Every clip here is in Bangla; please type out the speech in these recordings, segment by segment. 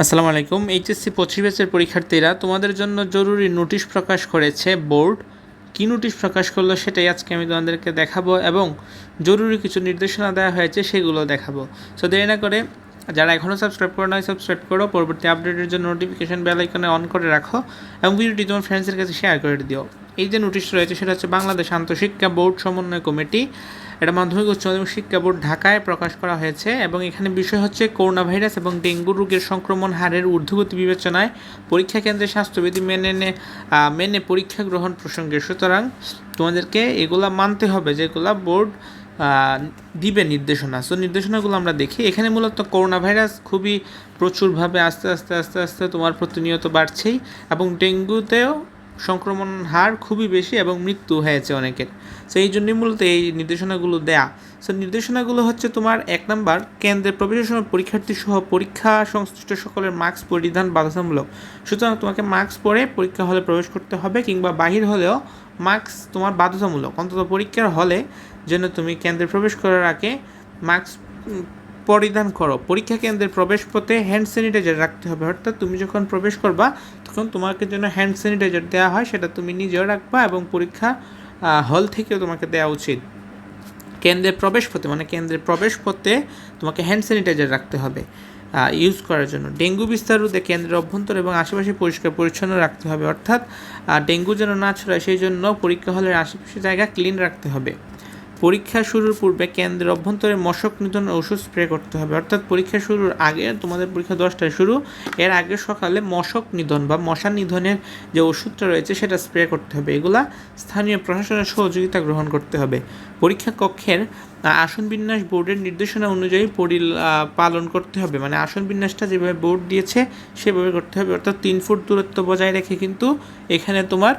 আসসালামু আলাইকুম। এইচএসসি পঁচিশ ব্যাচের পরীক্ষার্থীরা, তোমাদের জন্য জরুরি নোটিশ প্রকাশ করেছে বোর্ড। কী নোটিশ প্রকাশ করল সেটাই আজকে আমি তোমাদেরকে দেখাবো এবং জরুরি কিছু নির্দেশনা দেওয়া হয়েছে সেগুলো দেখাবো। সো দেরি না করে যারা এখনও সাবস্ক্রাইব করো নয় সাবস্ক্রাইব করো। পরবর্তী আপডেটের জন্য নোটিফিকেশন বেল আইকনে অন করে রাখো এবং ভিডিওটি তোমার ফ্রেন্ডসের কাছে শেয়ার করে দিও। এই যে নোটিশ রয়েছে, সেটা হচ্ছে বাংলাদেশ আন্তঃশিক্ষা বোর্ড সমন্বয় কমিটি। এটা মাধ্যমিক উচ্চ মাধ্যমিক শিক্ষা বোর্ড ঢাকায় প্রকাশ করা হয়েছে এবং এখানে বিষয় হচ্ছে করোনা ভাইরাস এবং ডেঙ্গু রোগের সংক্রমণ হারের ঊর্ধ্বগতি বিবেচনায় পরীক্ষা কেন্দ্রে স্বাস্থ্যবিধি মেনে মেনে পরীক্ষা গ্রহণ প্রসঙ্গে। সুতরাং তোমাদেরকে এগুলা মানতে হবে, যেগুলা বোর্ড দিবে নির্দেশনা। সো নির্দেশনাগুলো আমরা দেখি। এখানে মূলত করোনা ভাইরাস খুবই প্রচুরভাবে আস্তে আস্তে আস্তে আস্তে তোমার প্রতিনিয়ত বাড়ছেই এবং ডেঙ্গুতেও সংক্রমণ হার খুবই বেশি এবং মৃত্যু হয়েছে অনেকের। সো এই জন্যই মূলত এই নির্দেশনাগুলো দেয়া। সো নির্দেশনাগুলো হচ্ছে তোমার এক নাম্বার, কেন্দ্রের প্রবেশের সময় পরীক্ষার্থী সহ পরীক্ষা সংশ্লিষ্ট সকলের মাস্ক পরিধান বাধ্যতামূলক। সুতরাং তোমাকে মাস্ক পরে পরীক্ষা হলে প্রবেশ করতে হবে কিংবা বাহির হলেও মাস্ক তোমার বাধ্যতামূলক। অন্তত পরীক্ষার হলে যেন তুমি কেন্দ্রে প্রবেশ করার আগে মাস্ক পরিধান করো। পরীক্ষা কেন্দ্রের প্রবেশ পথে হ্যান্ড স্যানিটাইজার রাখতে হবে। অর্থাৎ তুমি যখন প্রবেশ করবা, তখন তোমাকে যেন হ্যান্ড স্যানিটাইজার দেওয়া হয়, সেটা তুমি নিজেও রাখবা এবং পরীক্ষা হল থেকেও তোমাকে দেওয়া উচিত। কেন্দ্রের প্রবেশ পথে মানে কেন্দ্রের প্রবেশ পথে তোমাকে হ্যান্ড স্যানিটাইজার রাখতে হবে ইউজ করার জন্য। ডেঙ্গু বিস্তার রোধে কেন্দ্রের অভ্যন্তর এবং আশেপাশে পরিষ্কার পরিচ্ছন্ন রাখতে হবে। অর্থাৎ ডেঙ্গু যেন না ছড়ায়, সেই জন্য পরীক্ষা হলের আশেপাশে জায়গা ক্লিন রাখতে হবে। পরীক্ষা শুরুর পূর্বে কেন্দ্রের অভ্যন্তরে মশক নিধন ওষুধ স্প্রে করতে হবে। অর্থাৎ পরীক্ষা শুরুর আগে, তোমাদের পরীক্ষা দশটায় শুরু, এর আগে সকালে মশক নিধন বা মশা নিধনের যে ওষুধটা রয়েছে সেটা স্প্রে করতে হবে। এগুলা স্থানীয় প্রশাসনের সহযোগিতা গ্রহণ করতে হবে। পরীক্ষা কক্ষের আসন বিন্যাস বোর্ডের নির্দেশনা অনুযায়ী পরি পালন করতে হবে। মানে আসন বিন্যাসটা যেভাবে বোর্ড দিয়েছে, সেভাবে করতে হবে। অর্থাৎ তিন ফুট দূরত্ব বজায় রেখে কিন্তু এখানে তোমার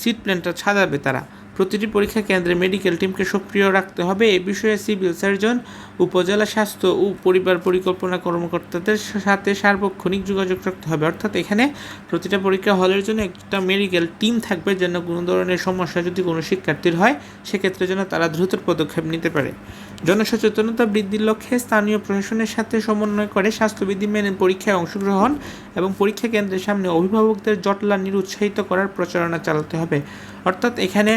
সিট প্ল্যানটা সাজাবে তারা। প্রতিটি পরীক্ষা কেন্দ্রে মেডিকেল টিমকে সক্রিয় রাখতে হবে। এ বিষয়ে সিভিল সার্জন উপজেলা স্বাস্থ্য ও পরিবার পরিকল্পনা কর্মকর্তাদের সাথে সার্বক্ষণিক যোগাযোগ রাখতে হবে। অর্থাৎ এখানে প্রতিটা পরীক্ষা হলের জন্য একটা মেডিকেল টিম থাকবে যেন কোনো ধরনের সমস্যা যদি কোনো শিক্ষার্থীর হয়, সেক্ষেত্রে যেন তারা দ্রুত পদক্ষেপ নিতে পারে। জনসচেতনতা বৃদ্ধির লক্ষ্যে স্থানীয় প্রশাসনের সাথে সমন্বয় করে স্বাস্থ্যবিধি মেনে পরীক্ষায় অংশগ্রহণ এবং পরীক্ষা কেন্দ্রের সামনে অভিভাবকদের জটলা নিরুৎসাহিত করার প্রচারণা চালাতে হবে। অর্থাৎ এখানে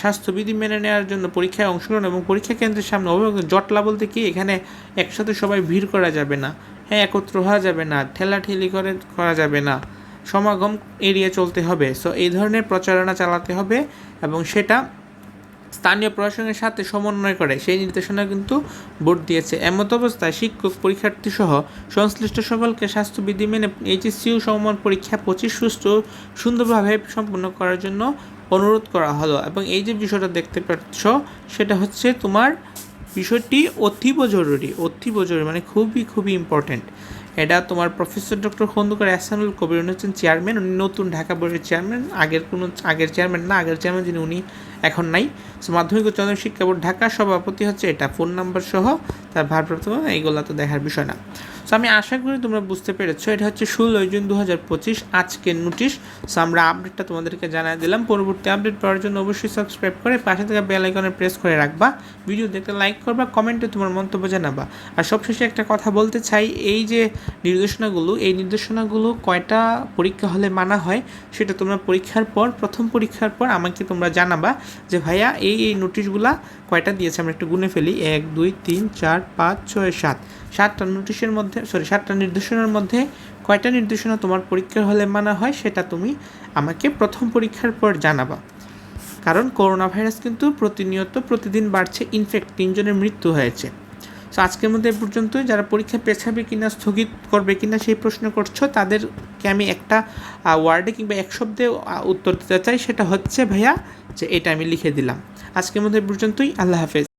স্বাস্থ্যবিধি মেনে নেওয়ার জন্য পরীক্ষায় অংশগ্রহণ এবং পরীক্ষা কেন্দ্রের সামনে অভিভাবক জটলা বলতে কি, এখানে একসাথে সবাই ভিড় করা যাবে না। হ্যাঁ একত্র হওয়া যাবে না, ঠেলাঠেলি করে করা যাবে না। সমাগম এড়িয়ে চলতে হবে। সো এই ধরনের প্রচারণা চালাতে হবে এবং সেটা স্থানীয় প্রশাসনের সাথে সমন্বয় করে। সেই নির্দেশনা কিন্তু বোর্ড দিয়েছে। এমত অবস্থায় শিক্ষক পরীক্ষার্থী সহ সংশ্লিষ্ট সকলকে স্বাস্থ্যবিধি মেনে এইচএসসিউ সমমান পরীক্ষা পঁচিশ সুস্থ সুন্দরভাবে সম্পন্ন করার জন্য অনুরোধ করা হলো। এবং এই যে বিষয়টা দেখতে পাচ্ছ, সেটা হচ্ছে তোমার বিষয়টি অতীব জরুরি। অতীব জরুরি মানে খুবই খুবই ইম্পর্ট্যান্ট এটা তোমার প্রফেসর ডক্টর খন্দকার এহসানুল কবির, উনি হচ্ছেন চেয়ারম্যান, উনি নতুন ঢাকা বোর্ডের চেয়ারম্যান, আগের কোনো আগের চেয়ারম্যান না, আগের চেয়ারম্যান যিনি উনি এখন নাই। সো মাধ্যমিক উচ্চ শিক্ষা বোর্ড ঢাকা, সভাপতি হচ্ছে এটা, ফোন নাম্বার সহ তার ভারপ্রাপ্ত এইগুলো তো দেখার বিষয় না। সো আমি আশা করি তোমরা বুঝতে পেরেছ, এটা হচ্ছে ষোলোই জুন দু হাজার পঁচিশ, আজকের নোটিশ। সো আমরা আপডেটটা তোমাদেরকে জানিয়ে দিলাম, পরবর্তী আপডেট পাওয়ার জন্য অবশ্যই সাবস্ক্রাইব করে পাশে থাকা বেল আইকনে প্রেস করে রাখবা। ভিডিও দেখতে লাইক করবা, কমেন্টে তোমার মন্তব্য জানাবা। আর সবশেষে একটা কথা বলতে চাই, এই যে নির্দেশনাগুলো, এই নির্দেশনাগুলো কয়টা পরীক্ষা হলে মানা হয় সেটা তোমরা পরীক্ষার পর, প্রথম পরীক্ষার পর আমাকে তোমরা জানাবা যে, ভাইয়া, এই এই নোটিশগুলা কয়টা দিয়েছে? আমরা একটু গুনে ফেলি। এক, দুই, তিন, চার, পাঁচ, ছয়, সাত। সাতটা নোটিশের মধ্যে সরি সাতটা নির্দেশনার মধ্যে কয়টা নির্দেশনা তোমার পরীক্ষার হলে মানা হয় সেটা তুমি আমাকে প্রথম পরীক্ষার পর জানাবা। কারণ করোনা ভাইরাস কিন্তু প্রতিনিয়ত প্রতিদিন বাড়ছে ইনফেক্ট তিনজনের মৃত্যু হয়েছে। সো আজকের মধ্যে পর্যন্তই। যারা পরীক্ষা পেছাবে কিনা, স্থগিত করবে কিনা সেই প্রশ্ন করছ, তাদেরকে আমি একটা ওয়ার্ডে কিংবা এক শব্দে উত্তর দিতে চাই। সেটা হচ্ছে, ভাইয়া, যে এটা আমি লিখে দিলাম। আজকের মধ্যে পর্যন্তই। আল্লাহ হাফেজ।